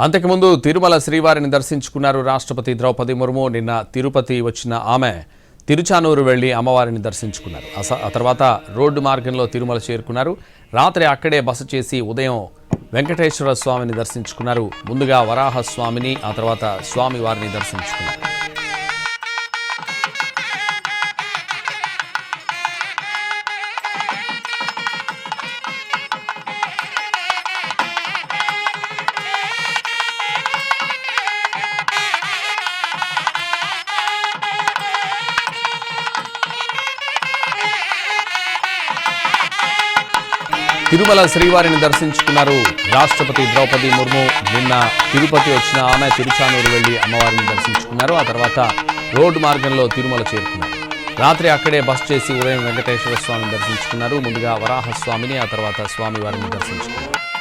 అంతకుముందు తిరుమల శ్రీవారిని దర్శించుకున్నారు రాష్ట్రపతి ద్రౌపది ముర్ము. నిన్న తిరుపతి వచ్చిన ఆమె తిరుచానూరు వెళ్ళి అమ్మవారిని దర్శించుకున్నారు. అస- ఆ తర్వాత రోడ్డు మార్గంలో తిరుమల చేరుకున్నారు. రాత్రి అక్కడే బస చేసి ఉదయం వెంకటేశ్వర స్వామిని దర్శించుకున్నారు. ముందుగా వరాహ స్వామిని ఆ తర్వాత స్వామి వారిని దర్శించుకున్నారు. తిరుమల శ్రీవారిని దర్శించుకున్నారు రాష్ట్రపతి ద్రౌపది ముర్ము. నిన్న తిరుపతి వచ్చిన ఆమె తిరుచానూరు వెళ్ళి అమ్మవారిని దర్శించుకున్నారు. ఆ తర్వాత రోడ్డు మార్గంలో తిరుమల చేరుకున్నారు. రాత్రి అక్కడే బస్ చేసి ఉదయం వెంకటేశ్వర స్వామిని దర్శించుకున్నారు. ముందుగా వరాహస్వామిని ఆ తర్వాత స్వామి వారిని దర్శించుకున్నారు.